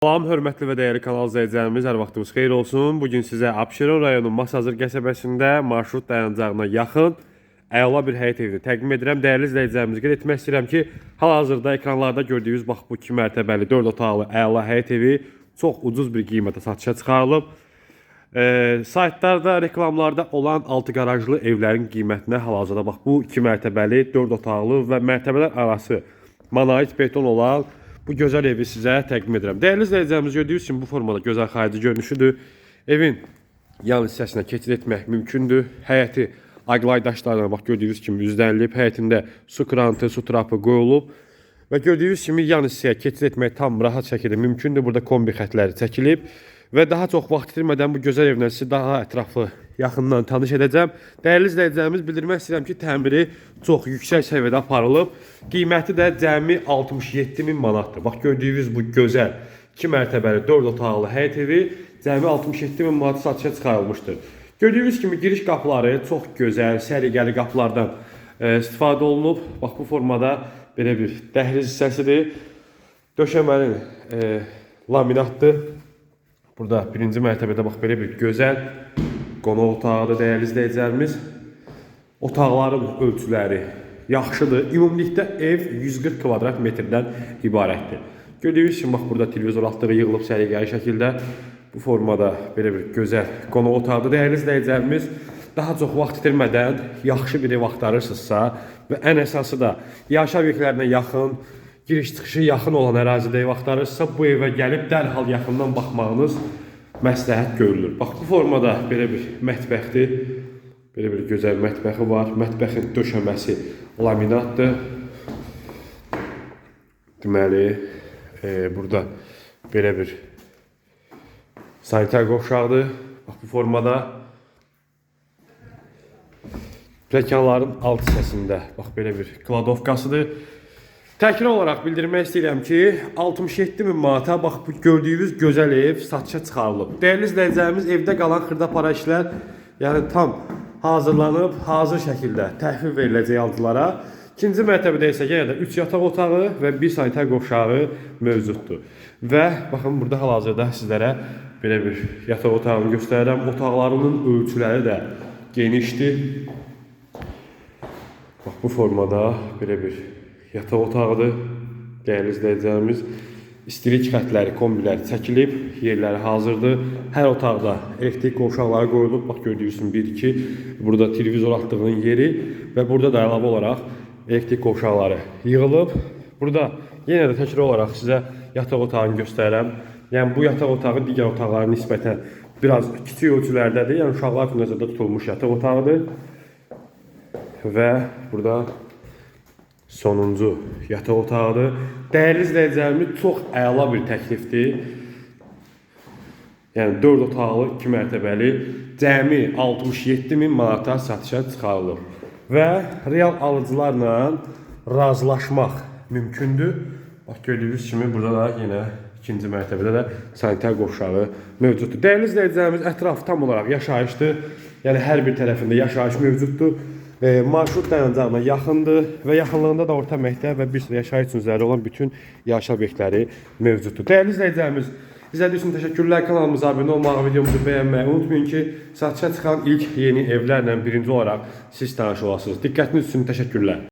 Salam, hörmətli və dəyərli kanal izləyicilərimiz, hər vaxtınız xeyir olsun. Bugün sizə Abşeron rayonu Masazır qəsəbəsində marşrut dayanacağına yaxın əla bir həyət evini təqdim edirəm. Dəyərli izləyicilərimiz, qeyd etmək istəyirəm ki, hal-hazırda ekranlarda gördüyünüz bax bu 2 mərtəbəli 4 otaqlı əla həyət evi çox ucuz bir qiymətə satışa çıxarılıb. E, saytlarda, reklamlarda olan 6 qarajlı evlərin qiymətinə hal-hazırda bax bu 2 mərtəbəli 4 otaqlı və mərtəbələr arası monolit beton olan bu gözəl evi sizə təqdim edirəm. Dəyərli izləyicilərimiz gördüyünüz kimi bu formada gözəl xarici görünüşüdür. Evin yan hissəsinə keçid etmək mümkündür. Həyəti aqlay daşlarına bax gördüyünüz kimi üzlənilib, həyətində su krantı, su trapı qoyulub və gördüyünüz kimi yan hissəyə keçid etmək tam rahat şəkildə mümkündür. Burada kombi xətləri çəkilib və daha çox vaxt itirmədən bu gözəl evlə sizi daha ətraflı yaxından tanış edəcəm. Dəyərli izləyicilərimiz bildirmək istəyirəm ki, təmiri çox yüksək səviyyədə aparılıb. Qiyməti də cəmi 67 min manatdır. Bax gördüyünüz bu gözəl 2 mərtəbəli 4 otaqlı həyət evi cəmi 67 min manat satışa çıxarılmışdır. Gördüyünüz kimi giriş qapıları çox gözəl, səliqəli qapılardan e, istifadə olunub. Bax bu formada belə bir dəhliz hissəsidir. Döşəməli e, laminatdır. Burada birinci mərtəbədə bax belə bir gözəl qonaq otağıdır dəyərli izləyicilərimiz. Otaqların ölçüləri yaxşıdır. Ümumilikdə ev 140 kvadrat metrdən ibarətdir. Gördüyünüz kimi bax burada televizor altlığı yığılıb səliqəli şəkildə bu formada belə bir gözəl qonaq otağıdır. Dəyərli izləyicilərimiz, daha çox vaxt itirmədən yaxşı bir ev axtarırsınızsa və ən əsası da yaşayış obyektlərinə yaxın, giriş çıxışı yaxın olan ərazidə ev axtarırsınızsa bu evə gəlib dərhal yaxından baxmağınız məsləhət görülür. Bax bu formada belə bir mətbəxdir. Belə bir gözəl mətbəxi var. Mətbəxin döşəməsi laminatdır. Deməli, e, burada belə bir sanitar qovşaqdır. Bax bu formada Pləkanların alt hissəsində bax belə bir kladovkasıdır. Təkrar olaraq bildirmək istəyirəm ki, 67 min manata bax bu gördüyünüz gözəl ev satışa çıxarılıb. Dəyərli izləyicilərimiz, evdə qalan xırda para işlər, yəni tam hazırlanıb, hazır şəkildə təhvil veriləcək alıcılara. İkinci mərtəbədə isə yenə də 3 yataq otağı və 1 sanitar qovşağı mövcuddur. Və baxın burada hal-hazırda sizlərə belə bir yataq otağını göstərirəm. Otaqlarının ölçüləri də genişdir. Bax bu formada belə bir yataq otağıdır. Dəyərli izləyicilərimiz, istilik xətləri, kombilər çəkilib, yerləri hazırdır. Hər otaqda elektrik qovşaqları qoyulub. Bax gördüyünüz kimi 1 2 burada televizor axtığının yeri və burada da əlavə olaraq elektrik qovşaqları yığılıb. Burada yenə də təkrar olaraq sizə yataq otağını göstərirəm. Yəni bu yataq otağı digər otaqlara nisbətən biraz kiçik ölçülərdədir. Yəni uşaqlar üçün nəzərdə tutulmuş yataq otağıdır. Və burada sonuncu yataq otağıdır. Dəyərli izləyicilərimiz çox əla bir təklifdir. Yəni 4 otaqlı, 2 mərtəbəli cəmi 67 min manata satışa çıxarılıb. Və real alıcılarla razılaşmaq mümkündür. Bax gördüyünüz kimi burada da yenə ikinci mərtəbədə də sanitar qovşağı mövcuddur. Dəyərli izləyicilərimiz ətraf tam olaraq yaşayışdır. Yəni hər bir tərəfində yaşayış mövcuddur. E, marşrut dayanacağına yaxındır və yaxınlığında da orta məktəb və bir sıra yaşayış üçün zəruri olan bütün yaşayış obyektləri mövcuddur. Dəyərli izləyicilərimiz, izlədiyiniz üçün təşəkkürlər. Kanalımıza abunə olmağı, videomuzu bəyənməyi unutmayın ki, satışa çıxan ilk yeni evlərlə birinci olaraq siz tanış olasınız. Diqqətiniz üçün təşəkkürlər.